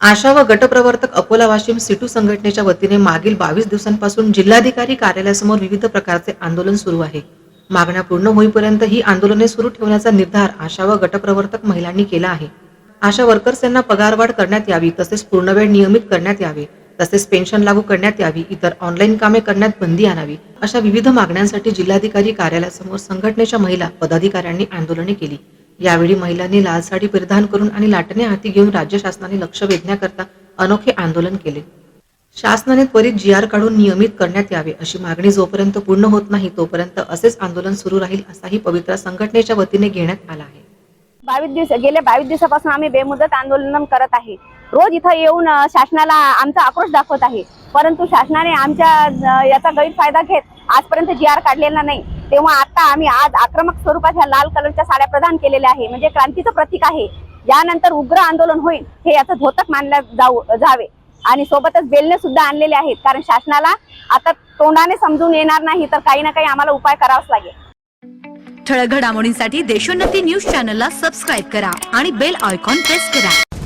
आशा व गटप्रवर्तक अकोला वाशिम सिटू संघटनेच्या वतीने मागील बावीस दिवसांपासून जिल्हाधिकारी कार्यालयासमोर विविध प्रकारचे आंदोलन सुरू आहे. मागण्या पूर्ण होईपर्यंत ही आंदोलने सुरू ठेवण्याचा निर्धार आशा व गटप्रवर्तक महिलांनी केला आहे. आशा वर्कर्स यांना पगारवाढ करण्यात यावी तसेच पूर्णवेळ नियमित करण्यात यावे तसेच पेन्शन लागू करण्यात यावी इतर ऑनलाईन कामे करण्यात बंदी आणावी अशा विविध मागण्यांसाठी जिल्हाधिकारी कार्यालयासमोर संघटनेच्या महिला पदाधिकाऱ्यांनी आंदोलने केली. यावेळी महिलांनी लाल साडी परिधान करून आणि लाटणे हाती घेऊन राज्य शासनाने लक्ष वेधण्याकरता अनोखे आंदोलन केले. शासनाने त्वरित जी आर काढून नियमित करण्यात यावे अशी मागणी जोपर्यंत पूर्ण होत नाही तोपर्यंत असेच आंदोलन सुरू राहील असाही पवित्रा संघटनेच्या वतीने घेण्यात आला आहे. बावीस दिवस गेल्या बावीस दिवसापासून आम्ही बेमुदत आंदोलन करत आहे. रोज इथं येऊन शासनाला आमचा आक्रोश दाखवत आहे. परंतु शासनाने आमच्या याचा गैरफायदा घेत आजपर्यंत जी आर काढलेला नाही. तेव्हा आता आम्ही आज आक्रमक स्वरूपात ह्या लाल कलरच्या साड्या प्रदान केलेल्या आहे. म्हणजे क्रांतीचं प्रतीक आहे. यानंतर उग्र आंदोलन होईल हे याचं धोतक मानल्या जाऊ जावे. आणि सोबतच बेलने सुद्धा आणलेले आहेत. कारण शासनाला आता तोंडाने समजून येणार नाही तर काही ना काही आम्हाला उपाय करावाच लागेल. ठळक घडामोडींसाठी देशोन्नती न्यूज चॅनलला सबस्क्राईब करा आणि बेल आयकॉन प्रेस करा.